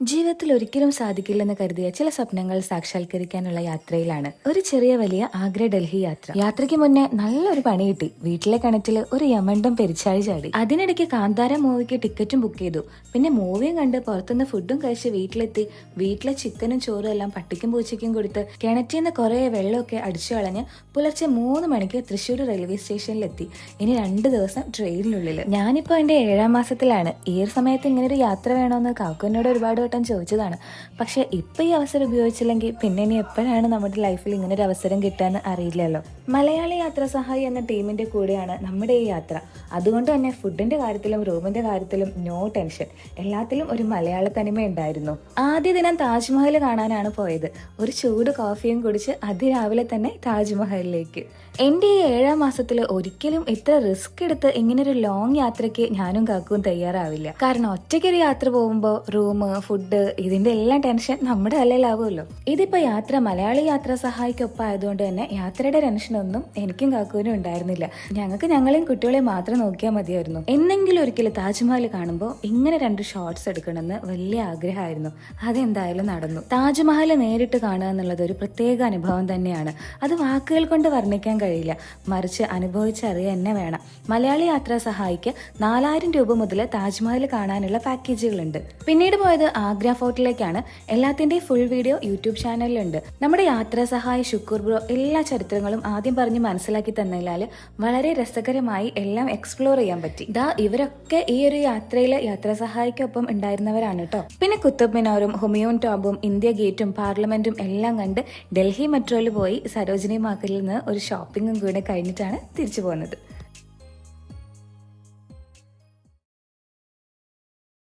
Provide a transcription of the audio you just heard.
ജീവിതത്തിൽ ഒരിക്കലും സാധിക്കില്ലെന്ന് കരുതിയ ചില സ്വപ്നങ്ങൾ സാക്ഷാത്കരിക്കാനുള്ള യാത്രയിലാണ്. ഒരു ചെറിയ വലിയ ആഗ്ര ഡൽഹി യാത്ര. യാത്രയ്ക്ക് മുന്നേ നല്ലൊരു പണി കിട്ടി. വീട്ടിലെ കിണറ്റിൽ ഒരു യമണ്ടം പെരിച്ചാഴി ചാടി. അതിനിടയ്ക്ക് കാന്താര മൂവിക്ക് ടിക്കറ്റും ബുക്ക് ചെയ്തു. പിന്നെ മൂവിയും കണ്ട് പുറത്തുനിന്ന് ഫുഡും കഴിച്ച് വീട്ടിലെത്തി. വീട്ടിലെ ചിക്കനും ചോറും എല്ലാം പട്ടിക്കും പൂച്ചയ്ക്കും കൊടുത്ത് കിണറ്റിൽ നിന്ന് കുറെ വെള്ളമൊക്കെ അടിച്ചു കളഞ്ഞ് പുലർച്ചെ മൂന്ന് മണിക്ക് തൃശ്ശൂർ റെയിൽവേ സ്റ്റേഷനിലെത്തി ഇനി രണ്ട് ദിവസം ട്രെയിനിനുള്ളിൽ ഞാനിപ്പോൾ എന്റെ ഏഴാം മാസത്തിലാണ്. ഈ ഒരു സമയത്ത് ഇങ്ങനെ ഒരു യാത്ര വേണമെന്ന് കാക്കുവിനോട് ഒരുപാട് വട്ടം ചോദിച്ചതാണ്. പക്ഷേ ഇപ്പം ഈ അവസരം ഉപയോഗിച്ചില്ലെങ്കിൽ പിന്നെ ഇനി എപ്പോഴാണ് നമ്മുടെ ലൈഫിൽ ഇങ്ങനെ ഒരു അവസരം കിട്ടാന്ന് അറിയില്ലല്ലോ. മലയാളി യാത്രാ സഹായി എന്ന ടീമിന്റെ കൂടെയാണ് നമ്മുടെ ഈ യാത്ര. അതുകൊണ്ട് തന്നെ ഫുഡിന്റെ കാര്യത്തിലും റൂമിന്റെ കാര്യത്തിലും നോ ടെൻഷൻ എല്ലാത്തിലും ഒരു മലയാള തനിമ ഉണ്ടായിരുന്നു. ആദ്യ ദിനം താജ്മഹൽ കാണാനാണ് പോയത്. ഒരു ചൂട് കോഫിയും കുടിച്ച് അതിരാവിലെ തന്നെ താജ്മഹലിലേക്ക്. എന്റെ ഈ ഏഴാം മാസത്തിൽ ഒരിക്കലും ഇത്ര റിസ്ക് എടുത്ത് ഇങ്ങനെ ഒരു ലോങ് യാത്രയ്ക്ക് ഞാനും കാക്കും തയ്യാറാവില്ല. കാരണം ഒറ്റയ്ക്കൊരു യാത്ര പോകുമ്പോൾ റൂം ഫുഡ് ഇതിന്റെ എല്ലാം ടെൻഷൻ നമ്മുടെ തലയിലാവുമല്ലോ. ഇതിപ്പോ യാത്ര മലയാളി യാത്രാ സഹായിക്കൊപ്പം ആയതുകൊണ്ട് തന്നെ യാത്രയുടെ ടെൻഷനൊന്നും എനിക്കും കാക്കുവിനും ഉണ്ടായിരുന്നില്ല. ഞങ്ങൾക്ക് ഞങ്ങളെയും കുട്ടികളെയും മാത്രം നോക്കിയാൽ മതിയായിരുന്നു. എന്നെങ്കിലും ഒരിക്കലും താജ്മഹൽ കാണുമ്പോൾ ഇങ്ങനെ രണ്ട് ഷോർട്സ് എടുക്കണമെന്ന് വലിയ ആഗ്രഹമായിരുന്നു. അതെന്തായാലും നടന്നു. താജ്മഹൽ നേരിട്ട് കാണുക എന്നുള്ളത് ഒരു പ്രത്യേക അനുഭവം തന്നെയാണ്. അത് വാക്കുകൾ കൊണ്ട് വർണിക്കാൻ കഴിയില്ല. മറിച്ച് അനുഭവിച്ചറിയാൻ തന്നെ വേണം. മലയാളി യാത്രാ സഹായിക്ക് നാലായിരം രൂപ മുതൽ താജ്മഹൽ കാണാനുള്ള പാക്കേജുകളുണ്ട്. പിന്നീട് പോയത് ആഗ്ര ഫോർട്ടിലേക്കാണ്. എല്ലാത്തിന്റെയും ഫുൾ വീഡിയോ യൂട്യൂബ് ചാനലിലുണ്ട്. നമ്മുടെ യാത്രാ സഹായി ശുക്കൂർ ബ്രോ എല്ലാ ചരിത്രങ്ങളും ആദ്യം പറഞ്ഞ് മനസ്സിലാക്കി തന്നതിനാൽ വളരെ രസകരമായി എല്ലാം എക്സ്പ്ലോർ ചെയ്യാൻ പറ്റി. ദാ ഇവരൊക്കെ ഈ ഒരു യാത്രയിൽ യാത്രാ സഹായിക്കൊപ്പം ഉണ്ടായിരുന്നവരാണ് കേട്ടോ പിന്നെ കുത്തബ് മിനാറും ഹുമയൂൺ ടോബും ഇന്ത്യ ഗേറ്റും പാർലമെന്റും എല്ലാം കണ്ട് ഡൽഹി മെട്രോയിൽ പോയി സരോജിനി മാർക്കറ്റിൽ നിന്ന് ഒരു ഷോപ്പിംഗും കൂടെ കഴിഞ്ഞിട്ടാണ് തിരിച്ചു പോകുന്നത്.